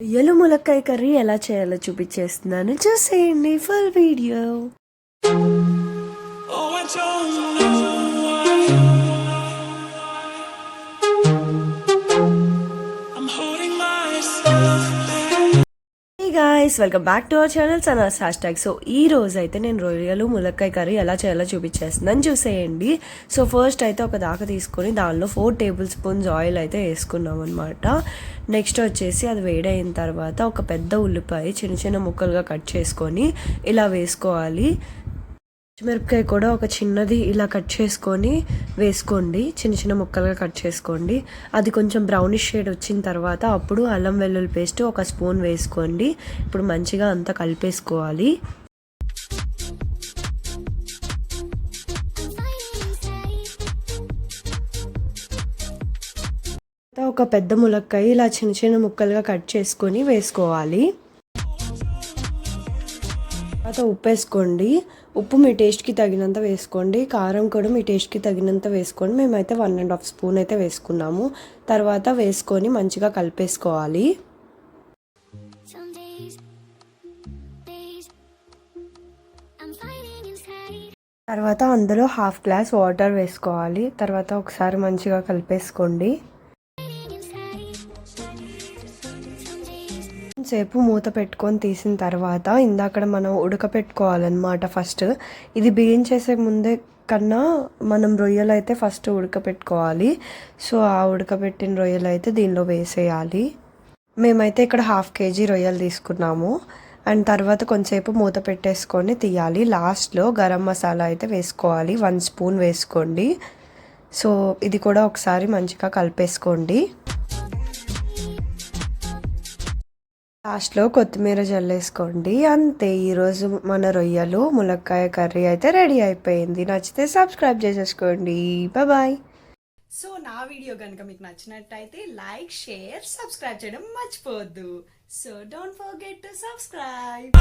రొయ్యలు ములక్కాయ కర్రీ ఎలా చేయాలో చూపించేస్తున్నాను. చూసేయండి full video Oh, welcome back to our channel Sanas hash tag so ఈ రోజు అయితే నేను రొయ్యలు ములక్కాయ కర్రీ ఎలా చేయాలో చూపించేస్తున్నాను. చూసేయండి సో ఫస్ట్ అయితే ఒక దాకా తీసుకొని దానిలో ఫోర్ టేబుల్ స్పూన్స్ ఆయిల్ అయితే వేసుకున్నాం అనమాట నెక్స్ట్ వచ్చేసి అది వేడైన తర్వాత ఒక పెద్ద ఉల్లిపాయ చిన్న చిన్న ముక్కలుగా కట్ చేసుకొని ఇలా వేసుకోవాలి. పచ్చిమిరపకాయ కూడా ఒక చిన్నది ఇలా కట్ చేసుకొని వేసుకోండి. చిన్న చిన్న ముక్కలుగా కట్ చేసుకోండి. అది కొంచెం బ్రౌనిష్ షేడ్ వచ్చిన తర్వాత అప్పుడు అల్లం వెల్లుల్లి పేస్ట్ ఒక స్పూన్ వేసుకోండి. ఇప్పుడు మంచిగా అంతా కలిపేసుకోవాలి. ఒక పెద్ద ములక్కాయ ఇలా చిన్న చిన్న ముక్కలుగా కట్ చేసుకొని వేసుకోవాలి. తర్వాత ఉప్పు వేసుకోండి. ఉప్పు మీ టేస్ట్కి తగినంత వేసుకోండి. కారం కూడా మీ టేస్ట్కి తగినంత వేసుకోండి. మేమైతే వన్ అండ్ హాఫ్ స్పూన్ అయితే వేసుకున్నాము. తర్వాత వేసుకొని మంచిగా కలిపేసుకోవాలి. తర్వాత అందులో హాఫ్ గ్లాస్ వాటర్ వేసుకోవాలి. తర్వాత ఒకసారి మంచిగా కలిపేసుకోండి. సేపు మూత పెట్టుకొని తీసిన తర్వాత ఇందాక మనం ఉడకపెట్టుకోవాలన్నమాట ఫస్ట్. ఇది బియ్యం చేసే ముందే కన్నా మనం రొయ్యలు అయితే ఫస్ట్ ఉడకపెట్టుకోవాలి. సో ఆ ఉడకపెట్టిన రొయ్యలు అయితే దీనిలో వేసేయాలి. మేమైతే ఇక్కడ హాఫ్ కేజీ రొయ్యలు తీసుకున్నాము. అండ్ తర్వాత కొంచెంసేపు మూత పెట్టేసుకొని తీయాలి. లాస్ట్లో గరం మసాలా అయితే వేసుకోవాలి. వన్ స్పూన్ వేసుకోండి. సో ఇది కూడా ఒకసారి మంచిగా కలిపేసుకోండి. లాస్ట్లో కొత్తిమీర జల్లేసుకోండి. అంతే ఈరోజు మన రొయ్యలు ములక్కాయ కర్రీ అయితే రెడీ అయిపోయింది. నచ్చితే సబ్స్క్రైబ్ చేసేసుకోండి. బాయ్. సో నా వీడియో కనుక మీకు నచ్చినట్టయితే లైక్ షేర్ సబ్స్క్రైబ్ చేయడం మర్చిపోవద్దు. So don't forget to subscribe.